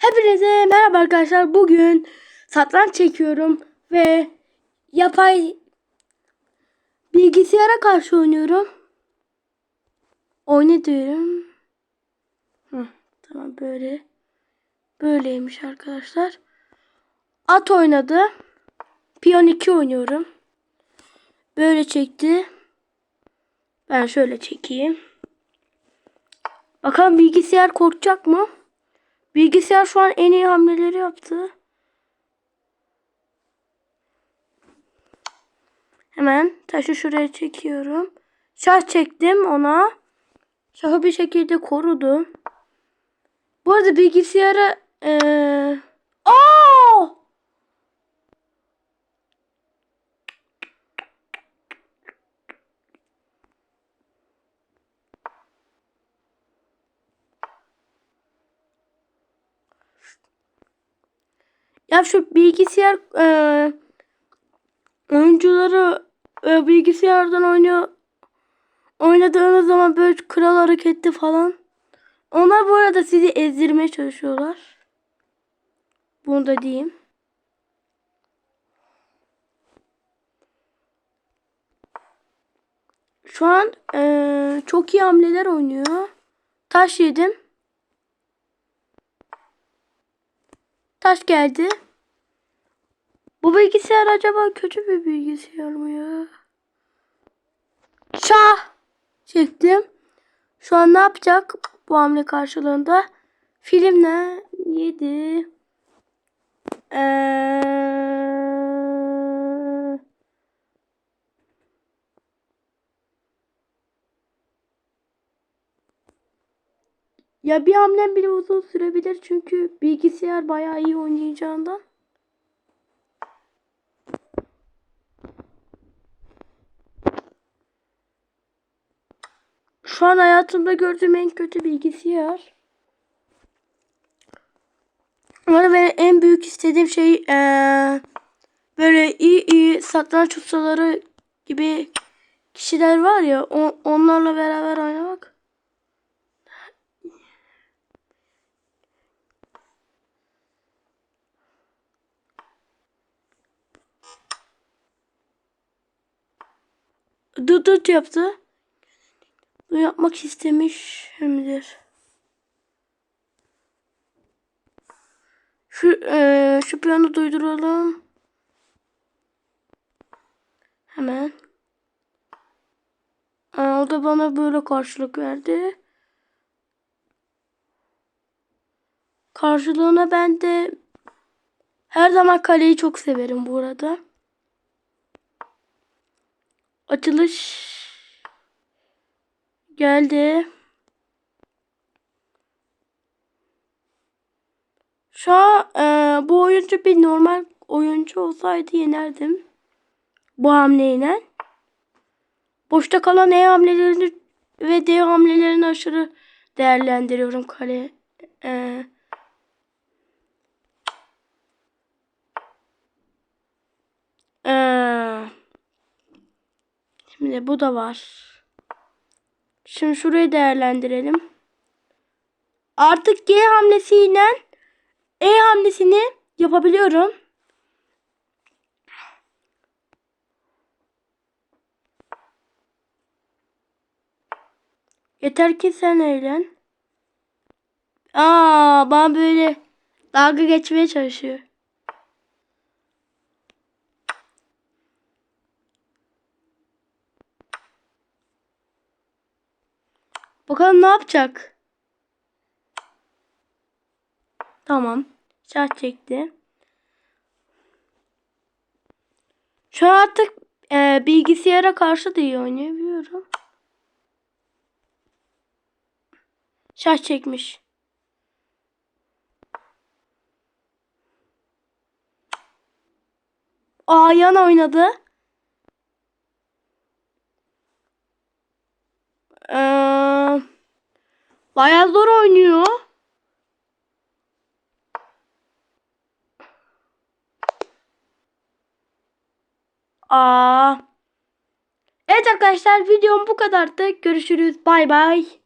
Hepinize merhaba arkadaşlar. Bugün satranç çekiyorum ve yapay bilgisayara karşı oynuyorum. Oyna diyorum. Hı, tamam böyle. Böyleymiş arkadaşlar. At oynadı. Piyon 2 oynuyorum. Böyle çekti. Ben şöyle çekeyim. Bakalım bilgisayar korkacak mı? Bilgisayar şu an en iyi hamleleri yaptı. Hemen taşı şuraya çekiyorum. Şah çektim ona. Şahı bir şekilde korudum. Bu arada bilgisayara ee... Aa! Ya şu bilgisayar e, oyuncuları e, bilgisayardan oynuyor oynadığınız zaman böyle kral hareketli falan. Onlar bu arada sizi ezdirmeye çalışıyorlar. Bunu da diyeyim. Şu an e, çok iyi hamleler oynuyor. Taş yedim. Taş geldi. Bu bilgisayar acaba kötü bir bilgisayar mı ya? Şah çektim. Şu an ne yapacak bu hamle karşılığında? Film ne? 7 ee... Ya bir hamlem bile uzun sürebilir çünkü bilgisayar bayağı iyi oynayacağından. Şu an hayatımda gördüğüm en kötü bilgisayar. Ama benim en büyük istediğim şey ee, böyle iyi iyi satranç ustaları gibi kişiler var ya on, onlarla beraber oynamak. Dıt dıt yaptı. Bunu yapmak istemiş hemdir. Şu eee şu piyano duyduralım. Hemen. Aa, o da bana böyle karşılık verdi. Karşılığına ben de her zaman kaleyi çok severim bu arada. Açılış geldi. Şu an e, bu oyuncu bir normal oyuncu olsaydı yenerdim. Bu hamleyle. Boşta kalan E hamlelerini ve D hamlelerini aşırı değerlendiriyorum kale. E, e, şimdi bu da var. Şimdi şurayı değerlendirelim. Artık G hamlesiyle E hamlesini yapabiliyorum. Yeter ki sen eğlen. Aa, bana böyle dalga geçmeye çalışıyor. Bakalım ne yapacak? Tamam. Şart çekti. Şu an artık e, bilgisayara karşı da iyi oynayabiliyorum. Şah çekmiş. Aa yan oynadı. Ee, bayağı zor oynuyor. Aa. Evet arkadaşlar videom bu kadardı. Görüşürüz. Bay bay.